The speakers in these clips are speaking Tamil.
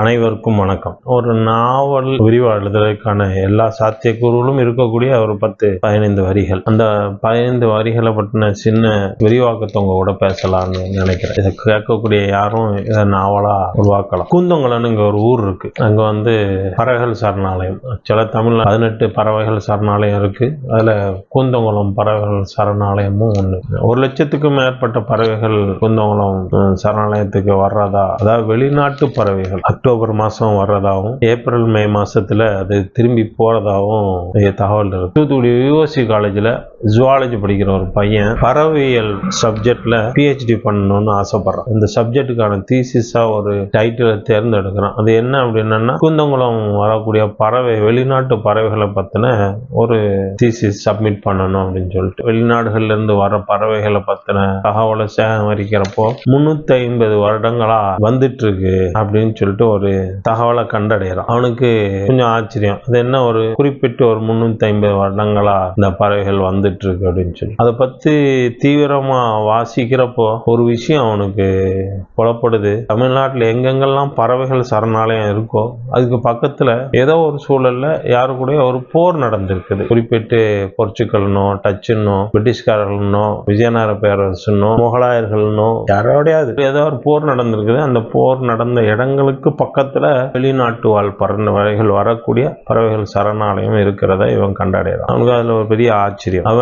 அனைவருக்கும் வணக்கம். ஒரு நாவல் விரிவா எழுதுறதுக்கான எல்லா சாத்தியக்கூறுகளும் இருக்கக்கூடிய ஒரு பத்து பதினைந்து வரிகள். அந்த பதினைந்து வரிகளை பற்றின சின்ன விரிவாக்கத்தவங்க கூட பேசலாம்னு நினைக்கிறேன். இதை கேட்கக்கூடிய யாரும் இதை நாவலா உருவாக்கலாம். கூந்தங்குளம்னு இங்கே ஒரு ஊர் இருக்கு. அங்க வந்து பறவைகள் சரணாலயம். சில தமிழ்ல பதினெட்டு பறவைகள் சரணாலயம் இருக்கு. அதுல கூந்தங்குளம் பறவைகள் சரணாலயமும் ஒண்ணு. ஒரு லட்சத்துக்கும் மேற்பட்ட பறவைகள் கூந்தங்குளம் சரணாலயத்துக்கு வர்றதா? அதாவது வெளிநாட்டு பறவைகள். அக்டோபர் மாசம் வர்றதாகவும் ஏப்ரல் மே மாதத்தில் அது திரும்பி போறதாகவும் தகவல் இருக்குது தூத்துக்குடி யூஎஸ்சி காலேஜில் ஜுவாலஜி படிக்கிற ஒரு பையன் பறவையியல் சப்ஜெக்ட்ல பிஹெச்டி பண்ணணும்னு ஆசைப்படுறான். இந்த சப்ஜெக்ட்டுக்கான தீசிஸா ஒரு டைட்டிலை தேர்ந்தெடுக்கிறான். அது என்ன அப்படின்னா குந்தங்குளம் வரக்கூடிய பறவை வெளிநாட்டு பறவைகளை பத்தின ஒரு தீசிஸ் சப்மிட் பண்ணணும் அப்படின்னு சொல்லிட்டு வெளிநாடுகள்ல இருந்து வர பறவைகளை பத்தின தகவலை சேகரிக்கிறப்போ முன்னூத்தி ஐம்பது வருடங்களா வந்துட்டு இருக்கு அப்படின்னு சொல்லிட்டு ஒரு தகவலை கண்டடைகிறான். அவனுக்கு கொஞ்சம் ஆச்சரியம். அது என்ன ஒரு குறிப்பிட்டு ஒரு முன்னூத்தி ஐம்பது வருடங்களா இந்த பறவைகள் வந்து இருக்கு அப்படின்னு சொல்லி. அதை பத்தி தீவிரமா வாசிக்கிறப்போ ஒரு விஷயம் அவனுக்கு புலப்படுது. தமிழ்நாட்டில் எங்கெங்கெல்லாம் பறவைகள் சரணாலயம் இருக்கோ அதுக்கு பக்கத்துல ஏதோ ஒரு சூழல்ல யாரு கூட ஒரு போர் நடந்திருக்குது. குறிப்பிட்டு போர்ச்சுகல்னோ டச்சுன்னோ பிரிட்டிஷ்காரர்கள்னோ விஜயநகர பேரரசுன்னோ முகலாயர்கள்னோ யாரோடையாவது ஏதோ ஒரு போர் நடந்திருக்குது. அந்த போர் நடந்த இடங்களுக்கு பக்கத்துல வெளிநாட்டு வாழ் பறவைகள் வரக்கூடிய பறவைகள் சரணாலயம் இருக்கிறத இவன் கண்டாடுறான் அவனுக்கு அதுல ஒரு பெரிய ஆச்சரியம். அவன்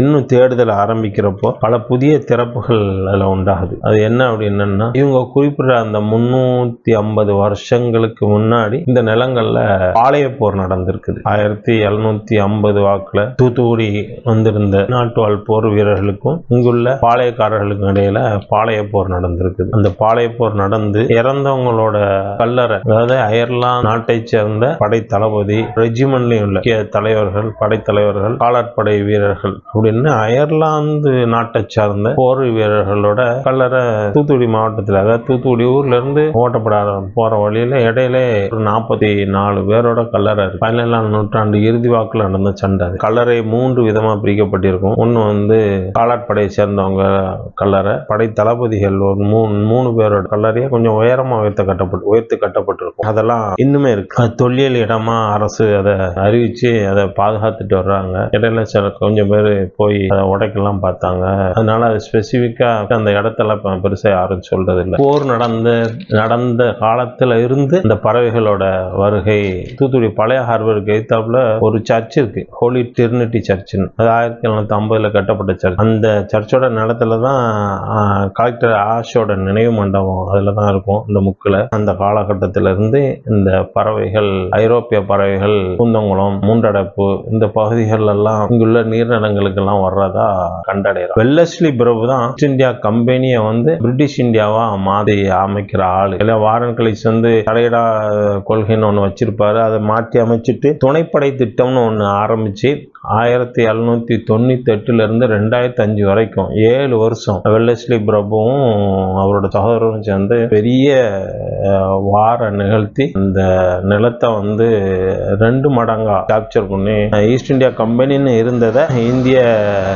இன்னும் தேடுதல் ஆரம்பிக்கிறப்போ பல புதிய திறப்புகள் அதில் உண்டாகுது. அது என்ன அப்படின்னா இவங்க குறிப்பிட்ட அந்த முன்னூத்தி ஐம்பது வருஷங்களுக்கு முன்னாடி இந்த நிலங்கள்ல பாளைய போர் நடந்திருக்குது. ஆயிரத்தி எழுநூத்தி ஐம்பது வாக்குல தூத்துக்குடி வந்திருந்த நாட்டுவாழ் போர் வீரர்களுக்கும் இங்குள்ள பாளையக்காரர்களுக்கும் இடையில பாளைய போர் நடந்திருக்குது. அந்த பாளைய போர் நடந்து இறந்தவங்களோட கல்லறை அதாவது அயர்லாந்து நாட்டை சேர்ந்த படை தளபதி ரெஜிமெண்ட்லயும் உள்ள தலைவர்கள் படைத்தலைவர்கள் காலாட்படை வீரர்கள் அப்படின்னு அயர்லாந்து நாட்டை சார்ந்த போர் வீரர்களோட கல்லறை தூத்துக்குடி மாவட்டத்தில் அதாவது தூத்துக்குடி ஊர்ல இருந்து ஓட்டப்பட போற வழியில இடையில ஒரு நாற்பத்தி நாலு பேரோட கல்லறை இருக்கு. பதினேழாம் நூற்றாண்டு இறுதி வாக்குல நடந்த சண்டை கல்லறை மூன்று விதமா பிரிக்கப்பட்டிருக்கும். ஒன்னு வந்து காலாட்படையை சேர்ந்தவங்க கல்லறை படை தளபதிகள் ஒரு மூணு மூணு பேரோட கல்லறையை கொஞ்சம் உயரமா உயர்த்த கட்டப்பட்டு உயர்த்து கட்டப்பட்டிருக்கும். அதெல்லாம் இன்னுமே இருக்கு. அது தொல்லியல் இடமா அரசு அதை அறிவிச்சு அதை பாதுகாத்துட்டு வர்றாங்க. இடையில சில கொஞ்சம் பேர் போய் அதை உடைக்கலாம் பார்த்தாங்க. அதனால அது ஸ்பெசிஃபிக்கா அந்த இடத்துல பெருசாக பெருசா யாரும் சொல்றது இல்லை போர் நடந்த நடந்த காலத்துல இருந்து இந்த பறவைகளோட வருகை தூத்துக்குடி பழைய ஹார்பருக்கு எதிர்த்தாப்புல ஒரு சர்ச் இருக்கு. ஹோலி டிரினிட்டி சர்ச்னு அது ஆயிரத்தி எழுநூத்தி ஐம்பதுல கட்டப்பட்ட சர்ச். அந்த சர்ச்சோட நிலத்துல தான் கலெக்டர் ஆஷோட நினைவு மண்டபம் அதுல தான் இருக்கும் இந்த முக்கில். அந்த காலகட்டத்தில இருந்து இந்த பறவைகள் ஐரோப்பிய பறவைகள் குந்தங்குளம் மூன்றடைப்பு இந்த பகுதிகள் எல்லாம் இங்குள்ள நீர் நீர்நிலங்களுக்கெல்லாம் வர்றதா கண்டடைகிறோம் வெல்லஸ்லி பிரபு தான் ஈஸ்ட் இந்தியா கம்பெனியை வந்து பிரிட்டிஷ் இந்தியாவா மாத்தி அமைக்கிற ஆளு. இல்லை வாரன் கலிஸ் வந்து தலையிடா கொள்கைன்னு ஒன்று வச்சிருப்பாரு. அதை மாற்றி அமைச்சிட்டு துணைப்படை திட்டம்னு ஒன்று ஆரம்பிச்சு ஆயிரத்தி எழுநூத்தி தொண்ணூத்தி இருந்து ரெண்டாயிரத்தி அஞ்சு வரைக்கும் ஏழு வருஷம் வெள்ளஸ்லி பிரபுவும் அவரோட சகோதரரும் சேர்ந்து பெரிய வார நிகழ்த்தி இந்த நிலத்தை வந்து ரெண்டு மடங்கா கேப்சர் பண்ணி ஈஸ்ட் இந்தியா கம்பெனின்னு இருந்ததை இந்திய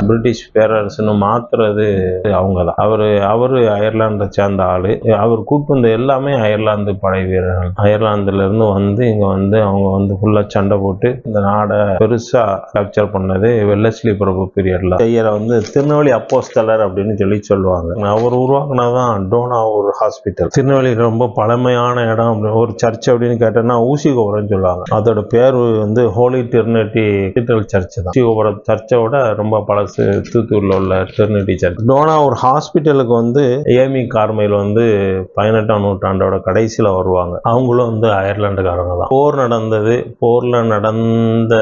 பிரிட்டிஷ் பேரரசுன்னு மாத்துறது அவங்க தான் அவரு அவரு அயர்லாந்தை சேர்ந்த ஆளு. அவர் கூட்டு வந்த எல்லாமே அயர்லாந்து படை வீரர்கள். அயர்லாந்துல இருந்து வந்து இங்க வந்து அவங்க வந்து ஃபுல்லா சண்டை போட்டு இந்த நாடை பெருசா கேப்சர் பண்ணது வெள்ளஸ்லி பிரபு பீரியட்ல செய்யற வந்து திருநெல்வேலி அப்போஸ்தலர் அப்படின்னு சொல்லி சொல்லுவாங்க. அவர் உருவாக்குனதான் டோனா ஒரு ஹாஸ்பிட்டல் திருநெல்வேலி ரொம்ப பழமையான இடம். அப்படி- ஒரு சர்ச் அப்படின்னு கேட்டோம்னா ஊசி கோபுரம்னு சொல்லுவாங்க. அதோட பேர் வந்து ஹோலி டிர்னிட்டி கத்தீட்ரல் சர்ச் தான். ஊசி கோபுரம் விட ரொம்ப பழசு. தூத்தூர்ல உள்ள டிர்னிட்டி சர்ச் டோனா ஒரு ஹாஸ்பிட்டலுக்கு வந்து ஏமி கார்மைல் வந்து பதினெட்டாம் நூற்றாண்டோட கடைசியில் வருவாங்க. அவங்களும் வந்து அயர்லாண்டுக்காரங்க தான். போர் நடந்தது. போர்ல நடந்த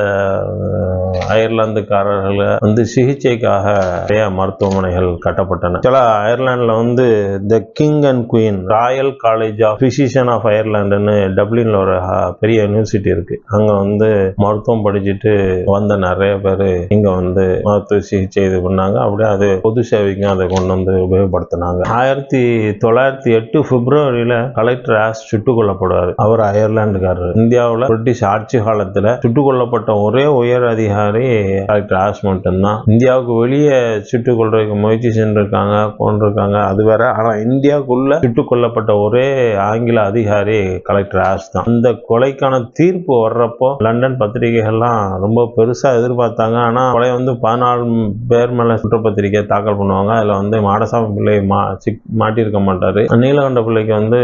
அயர்லாந்துக்காரர்களை வந்து சிகிச்சைக்காக நிறைய மருத்துவமனைகள் கட்டப்பட்டன. சில அயர்லாண்டில் வந்து the king and queen royal college of physician of அயர்லாண்டுன்னு டப்ளின்ல ஒரு பெரிய யூனிவர்சிட்டி இருக்கு. அங்க வந்து மருத்துவம் படிச்சுட்டு வந்த நிறைய பேர் இங்க வந்து மருத்துவ சிகிச்சை இது பண்ணாங்க. அப்படியே அது பொது சேவைக்கும் அதை கொண்டு வந்து உபயோகப்படுத்தினாங்க. ஆயிரத்தி தொள்ளாயிரத்தி எட்டு பிப்ரவரியில கலெக்டர் ஆஸ் சுட்டுக் கொல்லப்படுவார் அவர் அயர்லாண்டுக்காரர் இந்தியாவில் பிரிட்டிஷ் ஆட்சி காலத்தில் சுட்டுக் கொல்லப்பட்ட ஒரே உயர் அதிகாரி மாதிரி டாக்டர் ஆஸ் மட்டும்தான் இந்தியாவுக்கு வெளியே சுட்டுக் கொள்றதுக்கு முயற்சி சென்றிருக்காங்க போன்றிருக்காங்க அது வேற. ஆனால் இந்தியாவுக்குள்ள சுட்டுக் கொல்லப்பட்ட ஒரே ஆங்கில அதிகாரி கலெக்டர் ஆஸ் தான். அந்த கொலைக்கான தீர்ப்பு வர்றப்போ லண்டன் பத்திரிகைகள்லாம் ரொம்ப பெருசா எதிர்பார்த்தாங்க. ஆனா கொலை வந்து பதினாலு பேர் மேல குற்றப்பத்திரிக்கை தாக்கல் பண்ணுவாங்க. அதுல வந்து மாடசாமி பிள்ளை மா சிக் மாட்டியிருக்க மாட்டாரு. நீலகண்ட பிள்ளைக்கு வந்து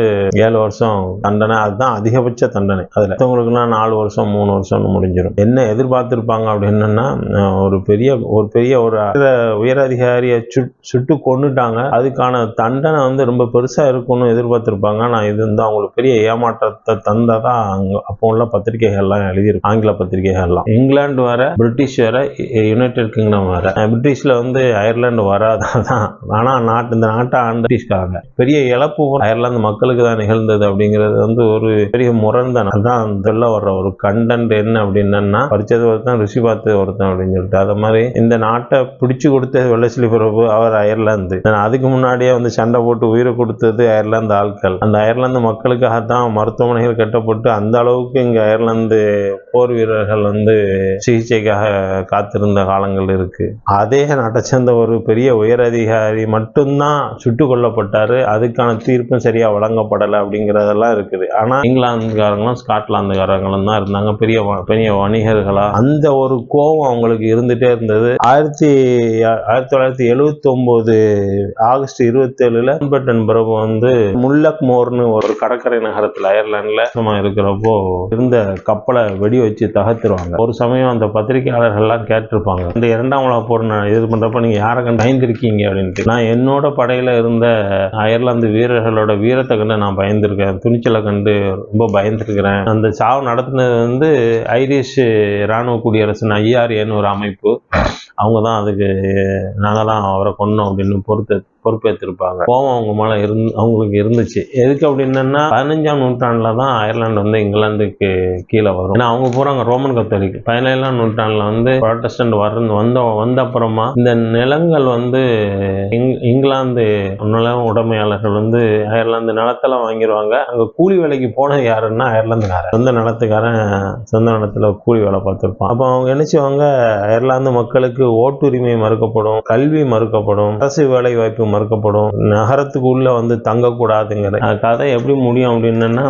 ஏழு வருஷம் தண்டனை. அதுதான் அதிகபட்ச தண்டனை. அதுல மற்றவங்களுக்குலாம் நாலு வருஷம் மூணு வருஷம்னு முடிஞ்சிடும் என்ன எதிர்பார்த்திருப்பாங்க அப்படின்னு என்னன்னா ஒரு பெரிய ஒரு பெரிய ஒரு உயரதிகாரியை சுட் சுட்டு கொன்னுட்டாங்க. அதுக்கான தண்டனை வந்து ரொம்ப பெருசா இருக்கும்னு எதிர்பார்த்திருப்பாங்க. ஆனா இது வந்து அவங்களுக்கு பெரிய ஏமாற்றத்தை தந்ததா அங்க அப்போ உள்ள பத்திரிகைகள்லாம் எழுதியிருக்கு. ஆங்கில பத்திரிகைகள்லாம். இங்கிலாந்து வேற பிரிட்டிஷ் வேற யுனைடெட் கிங்டம் வர. பிரிட்டிஷ்ல வந்து அயர்லாந்து வராதான் ஆனா நாட்டு இந்த நாட்டை ஆண்ட பிரிட்டிஷ்காரங்க. பெரிய இழப்பு அயர்லாந்து மக்களுக்கு தான் நிகழ்ந்தது அப்படிங்கிறது வந்து ஒரு பெரிய முரண்தான் அதான் சொல்ல வர்ற ஒரு கண்டென்ட் என்ன அப்படின்னா படிச்சது ஒருத்தன் ருசி பார்த்தது ஒருத்தன் அப்படின்னு சொல்லிட்டு. அது மாதிரி இந்த நாட்டை பிடிச்சு கொடுத்த வெள்ளசிலி பிரபு அவர் அயர்லாந்து. அதுக்கு முன்னாடியே வந்து சண்டை போட்டு உயிரை கொடுத்தது அயர்லாந்து ஆட்கள். அந்த அயர்லாந்து மக்களுக்காக தான் மருத்துவமனைகள் கட்டப்பட்டு அந்த அளவுக்கு இங்க அயர்லாந்து போர் வீரர்கள் வந்து சிகிச்சைக்காக காத்திருந்த காலங்கள் இருக்கு. அதே நாட்டை சேர்ந்த ஒரு பெரிய உயரதிகாரி மட்டும்தான் சுட்டுக் கொல்லப்பட்டாரு. அதுக்கான தீர்ப்பும் சரியா வழங்கப்படலை அப்படிங்கறதெல்லாம் இருக்குது. ஆனா இங்கிலாந்துக்காரங்களும் ஸ்காட்லாந்துக்காரங்களும் தான் இருந்தாங்க. பெரிய பெரிய வணிகர்களா. அந்த ஒரு கோ கோபம் அவங்களுக்கு இருந்துட்டே இருந்தது. ஆயிரத்தி ஆயிரத்தி தொள்ளாயிரத்தி எழுவத்தி ஒன்பது ஆகஸ்ட் இருபத்தி ஏழுல பட்டன் பிரபு வந்து முல்லக் மோர்னு ஒரு கடற்கரை நகரத்துல அயர்லாண்டில் சும்மா இருக்கிறப்போ இருந்த கப்பலை வெடி வச்சு தகர்த்துருவாங்க. ஒரு சமயம் அந்த பத்திரிகையாளர்கள்லாம் கேட்டிருப்பாங்க. இந்த இரண்டாம் உலக போர் நான் இது பண்றப்ப நீங்க யாரை கண்டு பயந்துருக்கீங்க அப்படின்ட்டு. நான் என்னோட படையில இருந்த அயர்லாந்து வீரர்களோட வீரத்தை கண்டு நான் பயந்துருக்கேன். துணிச்சலை கண்டு ரொம்ப பயந்துருக்கிறேன். அந்த சாவு நடத்தினது வந்து ஐரிஷ் இராணுவ குடியரசு நான் ஐஆர்ஏன்னு ஒரு அமைப்பு. அவங்க தான் அதுக்கு நாங்கள் தான் அவரை கொண்டோம் அப்படின்னு பொறுத்து பொறுப்பேற்றிருப்பாங்க கோவம் அவங்க மேலே இருந்து அவங்களுக்கு இருந்துச்சு. எதுக்கு அப்படின்னா பதினஞ்சாம் நூற்றாண்டில் தான் அயர்லாந்து வந்து இங்கிலாந்துக்கு கீழே வரும். ஏன்னா அவங்க போகிறாங்க ரோமன் கத்தோலிக். பதினேழாம் நூற்றாண்டில் வந்து ப்ராட்டஸ்டன்ட் வர வந்த வந்த அப்புறமா இந்த நிலங்கள் வந்து இங் இங்கிலாந்து நில உடைமையாளர்கள் வந்து அயர்லாந்து நிலத்தெல்லாம் வாங்கிடுவாங்க அங்கே கூலி வேலைக்கு போனது யாருன்னா அயர்லாந்துக்காரன். சொந்த நிலத்துக்காரன் சொந்த நிலத்துல கூலி வேலை பார்த்துருப்பான். அப்போ அவங்க என்ன அயர்லாந்து மக்களுக்கு ஓட்டுரிமை மறுக்கப்படும் கல்வி மறுக்கப்படும் அரசு வேலை வாய்ப்பு மறுக்கப்படும். நகரத்துக்கு உள்ள வந்து தங்கக்கூடாதுங்கிற கதை எப்படி முடியும் அப்படின்னா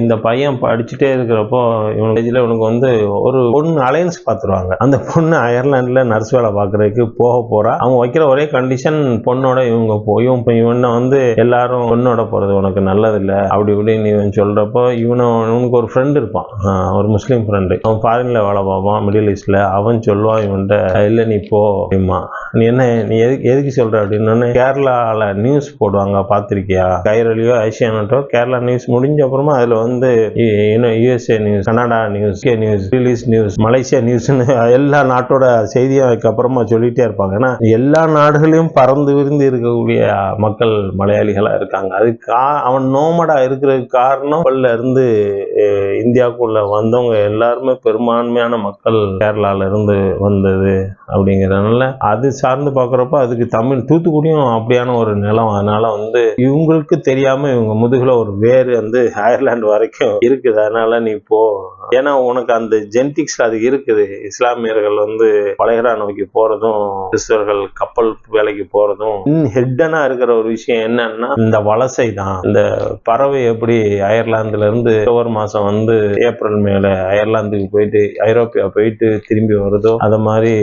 இந்த பையன் படிச்சுட்டே இருக்கிறப்போ இவனுக்கு ஏஜ்ல இவனுக்கு வந்து ஒரு பொண்ணு அலையன்ஸ் பார்த்துருவாங்க. அந்த பொண்ணு அயர்லாந்துல நர்ஸ் வேலை பார்க்கறதுக்கு போக போறா. அவங்க வைக்கிற ஒரே கண்டிஷன் பொண்ணோட இவங்க போய் இப்போ இவனை வந்து எல்லாரும் பொண்ணோட போறது உனக்கு நல்லது இல்ல அப்படி இப்படின்னு இவன் சொல்றப்போ இவனை இவனுக்கு ஒரு ஃப்ரெண்ட் இருப்பான். ஒரு முஸ்லீம் ஃப்ரெண்டு அவன் ஃபாரின்ல வேலை பார்ப்பான் மிடில் ஈஸ்ட்ல அவன் சொல்லுவான் இவன்கிட்ட இல்லை நீ போ அப்படிமா நீ என்ன நீ எதுக்கு எதுக்கு சொல்ற அப்படின்னு கேரளா கேரளாவில் நியூஸ் போடுவாங்க பார்த்திருக்கியா? கைரலியோ ஐசியானட்டோ கேரளா நியூஸ் முடிஞ்ச அப்புறமா அதுல வந்து USA news Canada news K news release news Malaysia நியூஸ்னு எல்லா நாட்டோட செய்தியும் அதுக்கப்புறமா சொல்லிட்டே இருப்பாங்க. ஏன்னா எல்லா நாடுகளையும் பறந்து விருந்து இருக்கக்கூடிய மக்கள் மலையாளிகளா இருக்காங்க. அது கா அவன் நோமடா இருக்கிறதுக்கு காரணம் கப்பல்ல இருந்து அஹ், இந்தியாவுக்குள்ள வந்தவங்க எல்லாருமே பெரும்பான்மையான மக்கள் கேரளால இருந்து வந்தது அப்படிங்கிறதுனால அது சார்ந்து பார்க்குறப்ப அதுக்கு தமிழ் தூத்துக்குடியும் அப்படியான ஒரு நிலம். அதனால வந்து இவங்களுக்கு தெரியாம இவங்க முதுகுல ஒரு வேர் வந்து அயர்லாந்து வரைக்கும் இருக்குது. அதனால நீ போ. ஏன்னா உனக்கு அந்த ஜென்டிக்ஸ் அது இருக்குது. இஸ்லாமியர்கள் வந்து வளைகரா நோக்கி போறதும் கிறிஸ்தவர்கள் கப்பல் வேலைக்கு போறதும் ஹெட்டனா இருக்கிற ஒரு விஷயம் என்னன்னா இந்த வலசை தான் இந்த பறவை எப்படி அயர்லாந்துல இருந்து ஒவ்வொரு மாசம் வந்து ஏப்ரல் மேல அயர்லாந்துக்கு போயிட்டு ஐரோப்பியா போயிட்டு திரும்பி வருதோ அத மாதிரி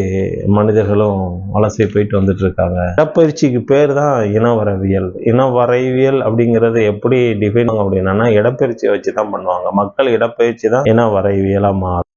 மனிதர்களும் வலசை போயிட்டு வந்துட்டு இருக்காங்க. இடப்பயிற்சிக்கு பேர் தான் இனவரவியல் இனவரைவியல் அப்படிங்கறது எப்படி டிஃபைன் அப்படின்னா இடப்பெயர்ச்சியை வச்சு தான் பண்ணுவாங்க. மக்கள் இடப்பெயர்ச்சி தான் இனவரைவியலா மாறும்.